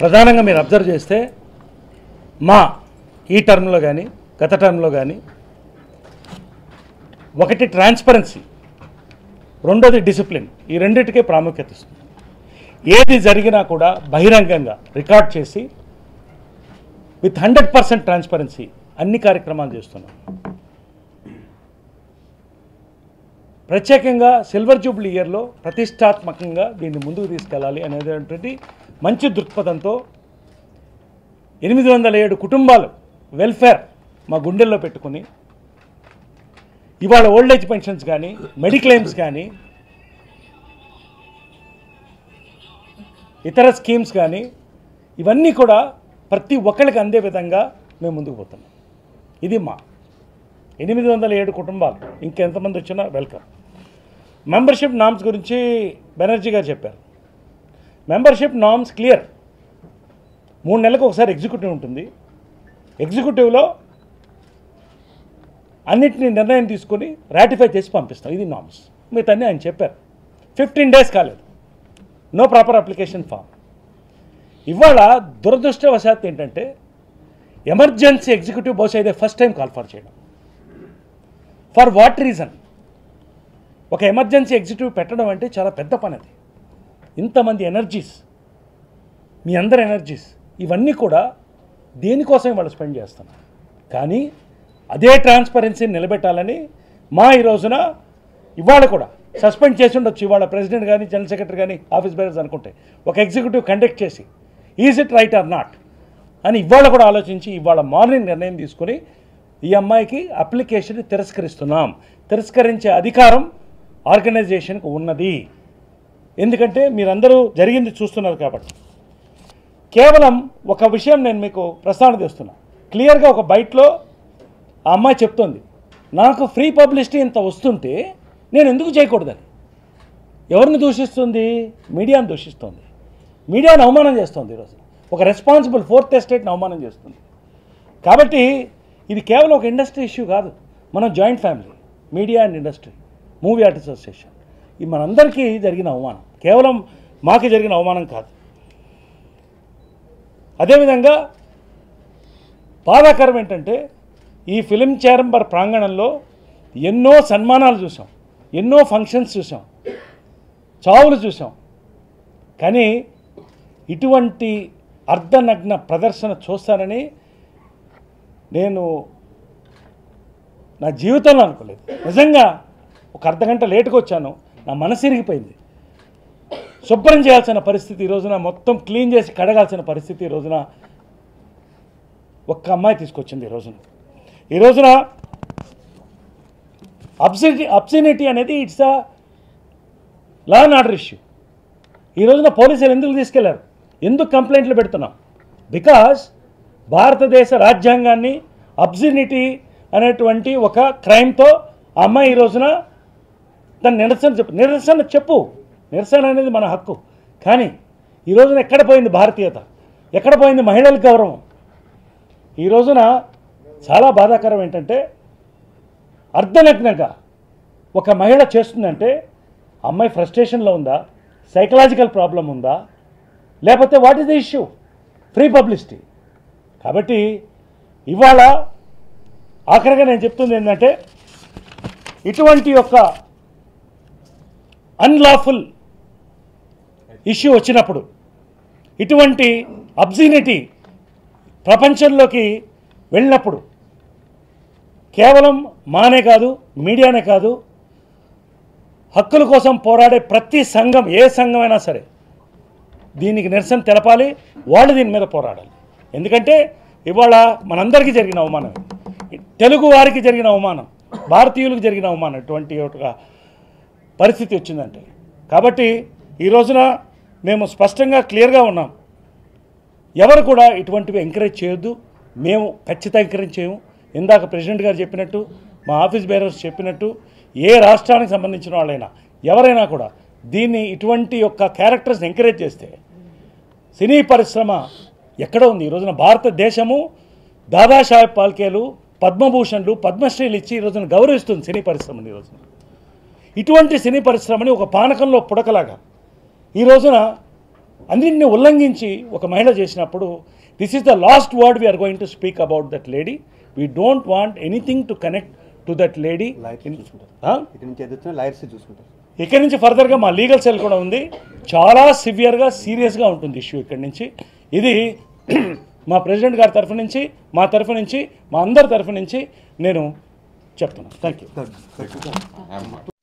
ప్రధానంగా మీరు అబ్జర్వ్ చేస్తే మా ఈ టర్మ్లో కానీ గత టర్మ్లో కానీ ఒకటి ట్రాన్స్పరెన్సీ రెండోది డిసిప్లిన్. ఈ రెండింటికే ప్రాముఖ్యత ఇస్తుంది. ఏది జరిగినా కూడా బహిరంగంగా రికార్డ్ చేసి విత్ హండ్రెడ్ పర్సెంట్ ట్రాన్స్పరెన్సీ అన్ని కార్యక్రమాలు చేస్తున్నాం. ప్రత్యేకంగా సిల్వర్ జూబ్లీ ఇయర్లో ప్రతిష్టాత్మకంగా దీన్ని ముందుకు తీసుకెళ్ళాలి అనేటువంటి మంచి దృక్పథంతో ఎనిమిది వందల ఏడు కుటుంబాలు వెల్ఫేర్ మా గుండెల్లో పెట్టుకుని ఇవాళ ఓల్డ్ ఏజ్ పెన్షన్స్ కానీ మెడిక్లెయిమ్స్ కానీ ఇతర స్కీమ్స్ కానీ ఇవన్నీ కూడా ప్రతి ఒక్కరికి అందే విధంగా మేము ముందుకు పోతున్నాం. ఇది మా ఎనిమిది వందల ఏడు కుటుంబాలు. ఇంకెంతమంది వచ్చినా వెల్కమ్. మెంబర్షిప్ నామ్స్ గురించి బెనర్జీ గారు చెప్పారు. మెంబర్షిప్ నామ్స్ క్లియర్ మూడు నెలలకు ఒకసారి ఎగ్జిక్యూటివ్ ఉంటుంది. ఎగ్జిక్యూటివ్లో అన్నింటినీ నిర్ణయం తీసుకొని రాటిఫై చేసి పంపిస్తాం. ఇది నామ్స్ మిగతా ఆయన చెప్పారు. ఫిఫ్టీన్ డేస్ కాలేదు. నో ప్రాపర్ అప్లికేషన్ ఫామ్ ఇవాళ దురదృష్టవశాత్తు ఏంటంటే ఎమర్జెన్సీ ఎగ్జిక్యూటివ్ బహుశా ఇదే ఫస్ట్ టైం కాల్ ఫర్ చేయడం. ఫర్ వాట్ రీజన్ ఒక ఎమర్జెన్సీ ఎగ్జిక్యూటివ్ పెట్టడం అంటే చాలా పెద్ద పని అది. ఇంతమంది ఎనర్జీస్ మీ అందరి ఎనర్జీస్ ఇవన్నీ కూడా దేనికోసం వాళ్ళు స్పెండ్ చేస్తున్నారు. కానీ అదే ట్రాన్స్పరెన్సీని నిలబెట్టాలని మా ఈ రోజున ఇవాళ కూడా సస్పెండ్ చేసి ఉండొచ్చు. ఇవాళ ప్రెసిడెంట్ కానీ జనరల్ సెక్రటరీ కానీ ఆఫీస్ బేరర్స్ అనుకుంటే ఒక ఎగ్జిక్యూటివ్ కండక్ట్ చేసి is it right or not? అని ఇవాళ కూడా ఆలోచించి ఇవాళ మార్నింగ్ నిర్ణయం తీసుకుని ఈ అమ్మాయికి అప్లికేషన్ తిరస్కరిస్తున్నాం. తిరస్కరించే అధికారం ఆర్గనైజేషన్కి ఉన్నది. ఎందుకంటే మీరందరూ జరిగింది చూస్తున్నారు కాబట్టి. కేవలం ఒక విషయం నేను మీకు ప్రస్తావన చేస్తున్నా. క్లియర్గా ఒక బయట్లో ఆ అమ్మాయి చెప్తోంది నాకు ఫ్రీ పబ్లిసిటీ ఇంత వస్తుంటే నేను ఎందుకు చేయకూడదని? ఎవరిని దూషిస్తుంది? మీడియాను దూషిస్తుంది. మీడియాను అవమానం చేస్తుంది ఈరోజు ఒక రెస్పాన్సిబుల్ ఫోర్త్ ఎస్టేట్ని అవమానం చేస్తుంది. కాబట్టి ఇది కేవలం ఒక ఇండస్ట్రీ ఇష్యూ కాదు. మనం joint family media and industry. Movie artist association. ఇది మనందరికీ జరిగిన అవమానం. కేవలం మాకు జరిగిన అవమానం కాదు. అదేవిధంగా బాధాకరం ఏంటంటే ఈ ఫిలిం చారంబర్ ప్రాంగణంలో ఎన్నో సన్మానాలు చూసాం. ఎన్నో ఫంక్షన్స్ చూసాం. చావులు చూసాం. కానీ ఇటువంటి అర్ధనగ్న ప్రదర్శన చూస్తానని నేను నా జీవితంలో అనుకోలేదు. నిజంగా ఒక అర్ధగంట లేటుకు వచ్చాను. నా మనసు ఇరిగిపోయింది శుభ్రం చేయాల్సిన పరిస్థితి ఈ రోజున మొత్తం క్లీన్ చేసి కడగాల్సిన పరిస్థితి ఈ రోజున ఒక్క అమ్మాయి తీసుకొచ్చింది ఈ రోజున. ఈ రోజున అబ్సిటీ అబ్సినిటీ అనేది it's a law and order issue ఈ రోజున పోలీసులు ఎందుకు తీసుకెళ్ళారు? ఎందుకు కంప్లైంట్లు పెడుతున్నాం? బికాస్ భారతదేశ రాజ్యాంగాన్ని అబ్సినిటీ అనేటువంటి ఒక క్రైమ్తో అమ్మాయి ఈ రోజున దాన్ని నిరసన చెప్పు. నిరసన చెప్పు. నిరసన అనేది మన హక్కు. కానీ ఈ రోజున ఎక్కడ పోయింది భారతీయత? ఎక్కడ పోయింది మహిళల గౌరవం? ఈ రోజున చాలా బాధాకరం ఏంటంటే అర్ధనగ్నంగా ఒక మహిళ చేస్తుందంటే అమ్మాయి ఫ్రస్ట్రేషన్లో ఉందా? సైకలాజికల్ ప్రాబ్లం ఉందా? లేకపోతే what is the issue? Free publicity. కాబట్టి ఇవాళ ఆఖరిగా నేను చెప్తుంది ఏంటంటే ఇటువంటి యొక్క అన్లాఫుల్ ఇష్యూ వచ్చినప్పుడు ఇటువంటి అబ్జినిటీ ప్రపంచంలోకి వెళ్ళినప్పుడు కేవలం మానే కాదు మీడియానే కాదు హక్కుల కోసం పోరాడే ప్రతి సంఘం ఏ సంఘమైనా సరే దీనికి నిరసన తెలపాలి వాళ్ళు దీని మీద పోరాడాలి. ఎందుకంటే ఇవాళ మనందరికీ జరిగిన అవమానం తెలుగు వారికి జరిగిన అవమానం భారతీయులకు జరిగిన అవమానం ఇటువంటి ఒక పరిస్థితి వచ్చిందంటే. కాబట్టి ఈ రోజున మేము స్పష్టంగా క్లియర్గా ఉన్నాం. ఎవరు కూడా ఇటువంటివి ఎంకరేజ్ చేయొద్దు. మేము ఖచ్చితంగా ఎంకరేజ్ చేయము. ఇందాక ప్రెసిడెంట్ గారు చెప్పినట్టు మా ఆఫీస్ బేరర్స్ చెప్పినట్టు ఏ రాష్ట్రానికి సంబంధించిన వాళ్ళైనా ఎవరైనా కూడా దీన్ని ఇటువంటి యొక్క క్యారెక్టర్స్ ఎంకరేజ్ చేస్తే సినీ పరిశ్రమ ఎక్కడ ఉంది? ఈ రోజున భారతదేశము దాదాసాహెబ్ పాల్కేలు పద్మభూషణ్లు పద్మశ్రీలు ఇచ్చి ఈ రోజున గౌరవిస్తుంది సినీ పరిశ్రమని ఈ రోజున. ఇటువంటి సినీ పరిశ్రమని ఒక పానకంలో పుడకలాగా. ఈ రోజున అన్నింటిని ఉల్లంఘించి ఒక మహిళ చేసినప్పుడు this is the last word we are going to speak about that lady we don't want anything to connect to that lady ఇక్కడి నుంచి ఫర్దర్గా మా లీగల్ సెల్ కూడా ఉంది. చాలా సివియర్గా సీరియస్గా ఉంటుంది ఇష్యూ ఇక్కడి నుంచి. ఇది మా ప్రెసిడెంట్ గారి తరఫు నుంచి మా తరఫు నుంచి మా అందరి తరఫు నుంచి నేను చెప్తున్నాను. Thank you